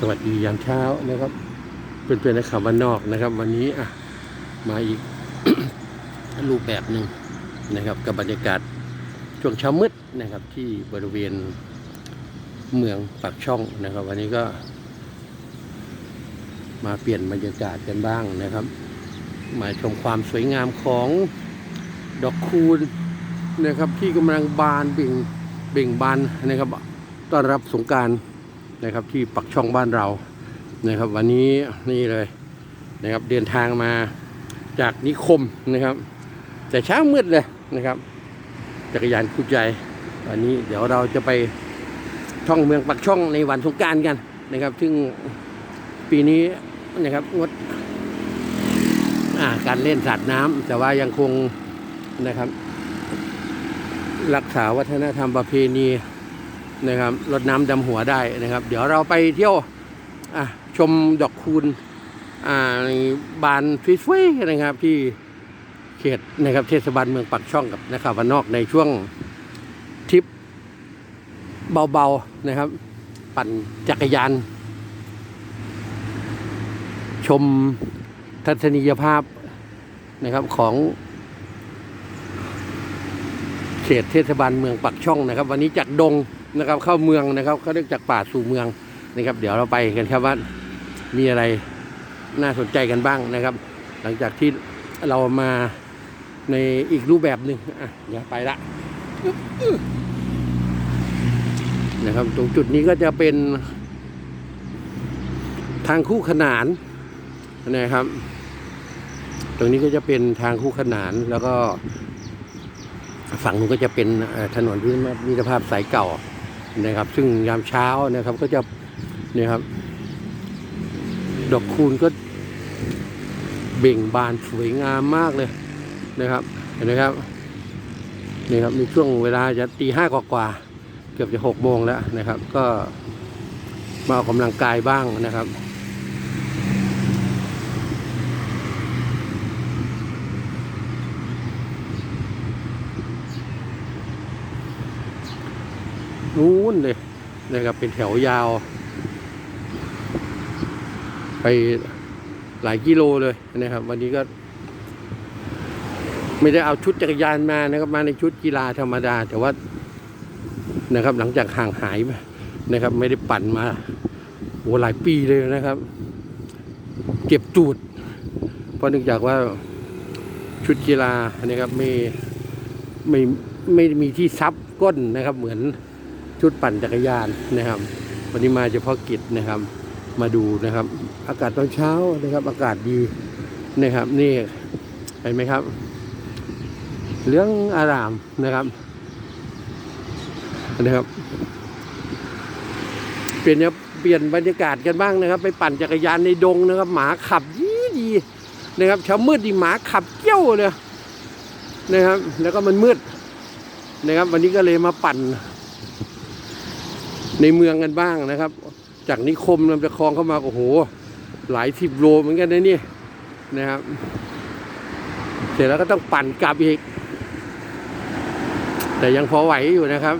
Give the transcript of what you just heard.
สวัสดียามเช้านะครับ เป็นเป็นนักข่าวบ้านนอกนะครับ วันนี้อะมาอีกรูปแบบหนึ่งนะครับ กับบรรยากาศช่วงเช้ามืดนะครับ ที่บริเวณเมืองปากช่องนะครับ วันนี้ก็ มาเปลี่ยนบรรยากาศกันบ้างนะครับ มาชมความสวยงามของดอกคูณนะครับ ที่กำลังบานเบ่งเบ่งบานนะครับ ต้อนรับสงการ นะครับที่ปักช่องบ้านเรานะครับ วันนี้นี่เลยนะครับเดินทางมาจากนิคมนะครับ แต่เช้ามืดเลยนะครับ จักรยานคู่ใจวันนี้เดี๋ยวเราจะไปช่องเมืองปักช่องในวันสงการกันนะครับ ซึ่งปีนี้นะครับงดาการเล่นสาดน้ำแต่ว่ายังคงนะครับ รักษาวัฒนธรรมประเพณี นะครับรดน้ำดำหัวได้นะครับ เดี๋ยวเราไปเที่ยวชมดอกคูณอ่าบานสวยๆนะครับที่เขตนะครับเทศบาลเมืองปักช่องกับนะครับวันนอกในช่วงทริปเบาๆนะครับ ปั่นจักรยาน ชมทัศนียภาพนะครับของเขตเทศบาลเมืองปักช่องนะครับ วันนี้จากดงนะครับเข้าเมืองนะครับเขาเรียกจากป่าสู่เมืองนะครับ เดี๋ยวเราไปกันครับว่ามีอะไรน่าสนใจกันบ้างนะครับ หลังจากที่เรามาในอีกรูปแบบหนึ่งอะเดี๋ยวไปละนะครับ ตรงจุดนี้ก็จะเป็นทางคู่ขนานนะครับ ตรงนี้ก็จะเป็นทางคู่ขนานแล้วก็ฝั่งนู้นก็จะเป็นถนนวิทยภาพสายเก่า นะครับ ซึ่งยามเช้านะครับก็จะเนี่ยครับ ดอกคูณก็เบ่งบานสวยงามมากเลยนะครับ เห็นไหมครับนี่ครับในช่วงเวลาจะตีห้ากว่าเกือบจะหกโมงแล้วนะครับ ก็มาออกกำลังกายบ้างนะครับ นู้นเลยนะครับเป็นแถวยาว ไปหลายกิโลเลยนะครับ วันนี้ก็ ไม่ได้เอาชุดจักรยานมานะครับ มาในชุดกีฬาธรรมดา แต่ว่านะครับ หลังจากห่างหายมานะครับ ไม่ได้ปั่นมาโอ้หลายปีเลยนะครับ เก็บจูด เพราะเนื่องจากว่าชุดกีฬานะครับไม่ไม่ไม่มีที่ซับก้นนะครับ เหมือน ชุดปั่นจักรยานนะครับ วันนี้มาเฉพาะกิจนะครับ มาดูนะครับ อากาศตอนเช้านะครับ อากาศดีนะครับ นี่เห็นไหมครับเหลืองอารามนะครับนะครับ เปลี่ยนเปลี่ยนบรรยากาศกันบ้างนะครับ ไปปั่นจักรยานในดงนะครับ หมาขับยีดีนะครับเช้ามืดดีหมาขับเกี้ยวเลยนะครับ แล้วก็มันมืดนะครับ วันนี้ก็เลยมาปั่น ในเมืองกันบ้างนะครับ จากนิคมลำตะคองเข้ามาโอ้โห หลายสิบโลเหมือนกันนะนี่นะครับ เสร็จแล้วก็ต้องปั่นกลับอีก แต่ยังพอไหวอยู่นะครับ